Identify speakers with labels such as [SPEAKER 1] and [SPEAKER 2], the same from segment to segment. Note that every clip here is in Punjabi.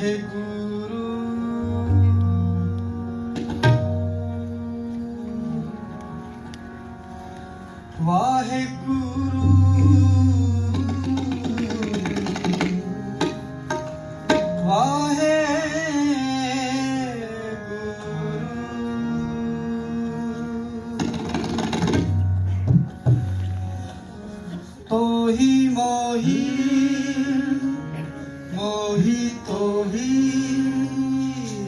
[SPEAKER 1] ਵਾਹਿਗੁਰੂ। ਵਾਹਿਗੁਰੂ। ਤੋਹੀ ਮੋਹੀ। मोहित तो ही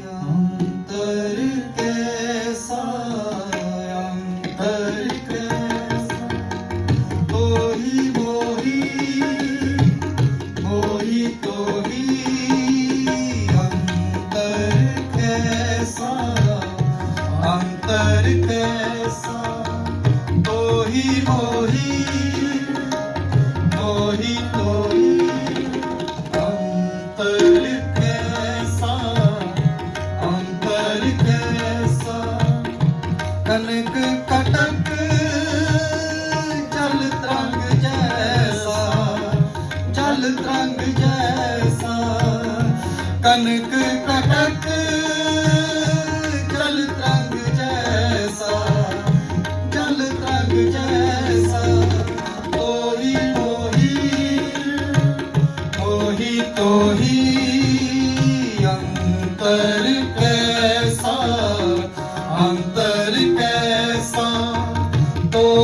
[SPEAKER 1] अंतर कैसा अंतर कैसा मोही मोही मोही तो ही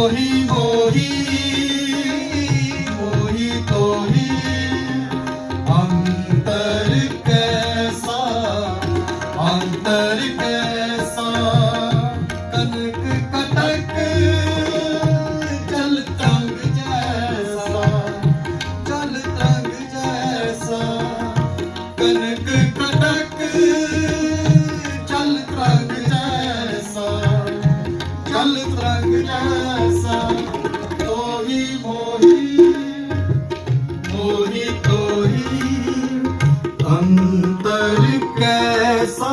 [SPEAKER 1] বহি বহি अंतर कैसा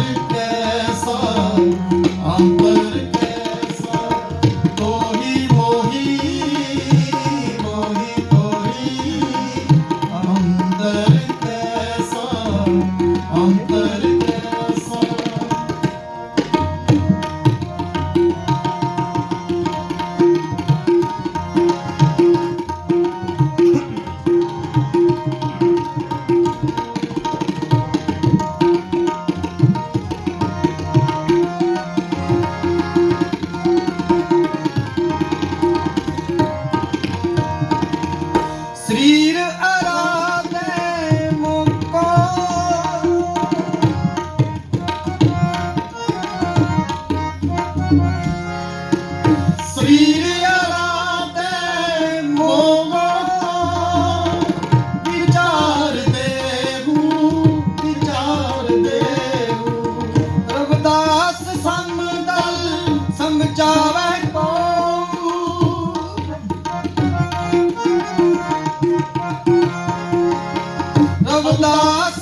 [SPEAKER 1] ਉਦਾਸ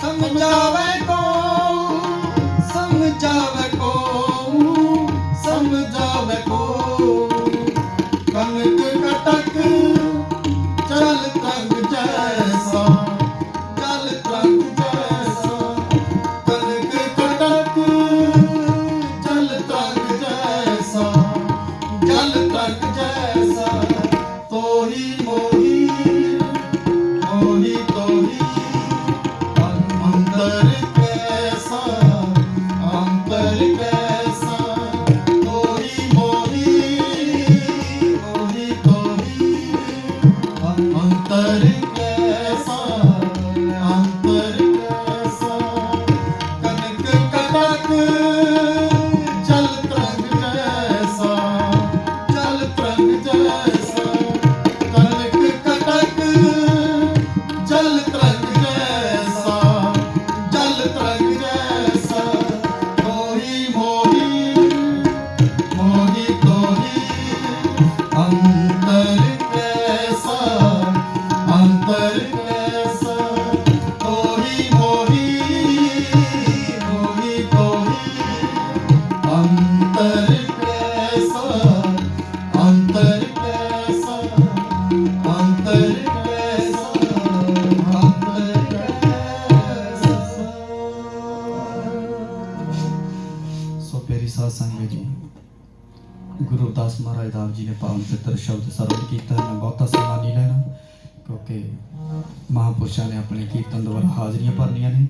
[SPEAKER 1] ਸਮਝਾਵੇ। ਦਾਸ ਮਹਾਰਾਜ ਦਾ ਜੀ ਨੇ ਪਾਵਨ ਪਿੱਤਰ ਸ਼ਬਦ ਸਰਵਣ ਕੀਤਾ ਮੈਂ ਬਹੁਤਾ ਸਮਾਂ ਨਹੀਂ ਲੈਣਾ ਕਿਉਂਕਿ ਮਹਾਪੁਰਸ਼ਾਂ ਨੇ ਆਪਣੇ ਕੀਰਤਨ ਦੁਆਰਾ ਹਾਜ਼ਰੀਆਂ ਭਰਨੀਆਂ ਨੇ।